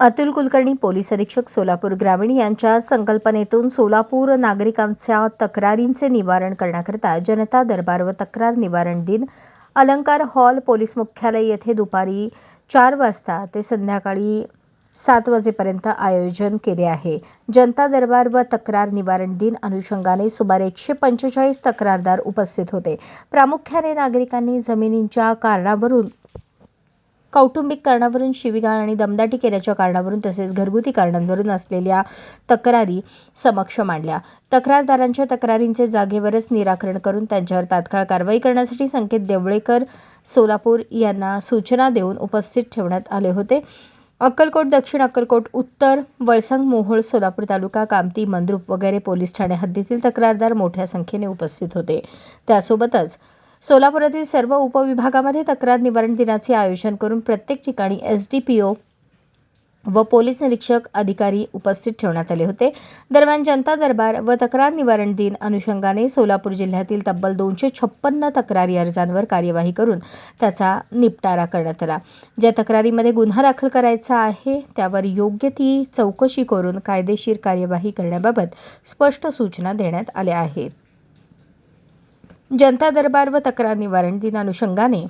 Atul Kulkarni police अधीक्षक सोलापूर ग्रामीण यांच्या संकल्पनेतून सोलापूर नागरिकांच्या तक्रारींचे निवारण करण्याकरता जनता दरबार व तक्रार निवारण दिन अलंकार हॉल पोलीस मुख्यालय येथे दुपारी चार वाजता ते संध्याकाळी सात वाजेपर्यंत आयोजन केले आहे. जनता दरबार व तक्रार निवारण दिन अनुषंगाने सुमारे एकशे पंचेचाळीस तक्रारदार उपस्थित होते. प्रामुख्याने नागरिकांनी जमिनींच्या कारणावरून कौटुंबिक कारणावरून शिवीगाळ आणि दमदाटी केल्याच्या कारणावरून तसेच घरगुती कारणांवरून असलेल्या तक्रारी समक्ष मांडल्या. तक्रारदारांच्या तक्रारींचे जागेवरच निराकरण करून त्यांच्यावर तात्काळ कारवाई करण्यासाठी संकेत देवळेकर सोलापूर यांना सूचना देऊन उपस्थित ठेवण्यात आले होते. अक्कलकोट दक्षिण अक्कलकोट उत्तर वळसंग मोहोळ सोलापूर तालुका कामती मंद्रुप वगैरे पोलीस ठाणे हद्दीतील तक्रारदार मोठ्या संख्येने उपस्थित होते. त्यासोबतच सोलापुरातील सर्व उपविभागामध्ये तक्रार निवारण दिनाचे आयोजन करून प्रत्येक ठिकाणी एस डी पी ओ व पोलीस निरीक्षक अधिकारी उपस्थित ठेवण्यात आले होते. दरम्यान जनता दरबार व तक्रार निवारण दिन अनुषंगाने सोलापूर जिल्ह्यातील तब्बल दोनशे छप्पन्न तक्रारी अर्जांवर कार्यवाही करून त्याचा निपटारा करण्यात आला. ज्या तक्रारीमध्ये गुन्हा दाखल करायचा आहे त्यावर योग्य ती चौकशी करून कायदेशीर कार्यवाही करण्याबाबत स्पष्ट सूचना देण्यात आल्या आहेत. जनता दरबार व तक्रार निवारण दिन अनुषंगाने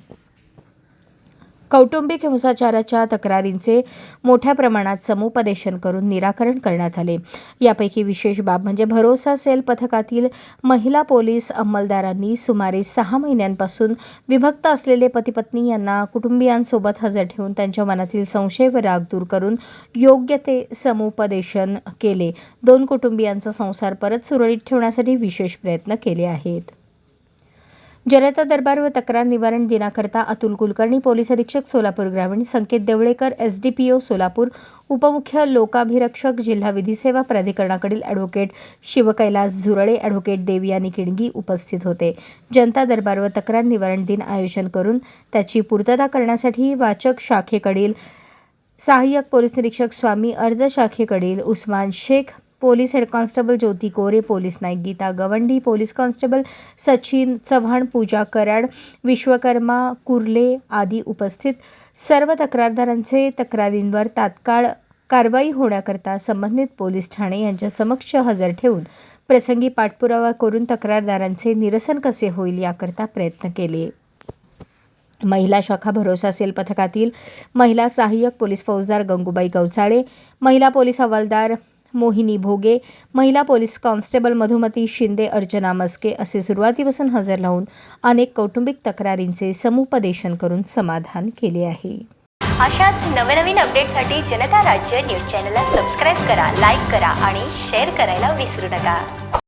कौटुंबिक हिंसाचाराच्या तक्रारींचे मोठ्या प्रमाणात समुपदेशन करून निराकरण करण्यात आले. यापैकी विशेष बाब म्हणजे भरोसा सेल पथकातील महिला पोलीस अंमलदारांनी सुमारे सहा महिन्यांपासून विभक्त असलेले पतीपत्नी यांना कुटुंबियांसोबत हजर ठेवून त्यांच्या मनातील संशय व राग दूर करून योग्य ते समुपदेशन केले. दोन कुटुंबियांचा संसार परत सुरळीत ठेवण्यासाठी विशेष प्रयत्न केले आहेत. जनता दरबार व तक्रार निवारण दिनाकरता अतुल कुलकर्णी पोलीस अधीक्षक सोलापूर ग्रामीण Sanket Devalekar S D P O Solapur उपमुख्य लोकाभिरक्षक जिल्हा विधी सेवा प्राधिकरणाकडील ॲडव्होकेट शिवकैलास झुरळे अॅडव्होकेट देवयानी किणगी उपस्थित होते. जनता दरबार व तक्रार निवारण दिन आयोजन करून त्याची पूर्तता करण्यासाठी वाचक शाखेकडील सहाय्यक पोलीस निरीक्षक स्वामी अर्ज शाखेकडील Usman Shaikh police head constable Jyoti Kore police Naik Geeta Gawandi police constable Sachin Chavan Pooja Karad Vishwakarma Kurle आदी उपस्थित. सर्व तक्रारदारांचे तक्रारींवर तात्काळ कारवाई होण्याकरता संबंधित पोलीस ठाणे यांच्या समक्ष हजर ठेवून प्रसंगी पाठपुरावा करून तक्रारदारांचे निरसन कसे होईल याकरता प्रयत्न केले. महिला शाखा भरोसा सेल पथकातील महिला सहाय्यक पोलीस फौजदार गंगूबाई गवसाळे महिला पोलीस हवालदार मोहिनी भोगे महिला पोलीस कॉन्स्टेबल मधुमती शिंदे अर्चना मस्के असे सुरुवातीपासून हजर राहून अनेक कौटुंबिक तक्रारींचे समुपदेशन करून समाधान केले आहे. अशाच नवनवीन अपडेटसाठी जनता राज्य न्यूज चॅनलला सबस्क्राईब करा लाईक करा आणि शेअर करायला विसरू नका.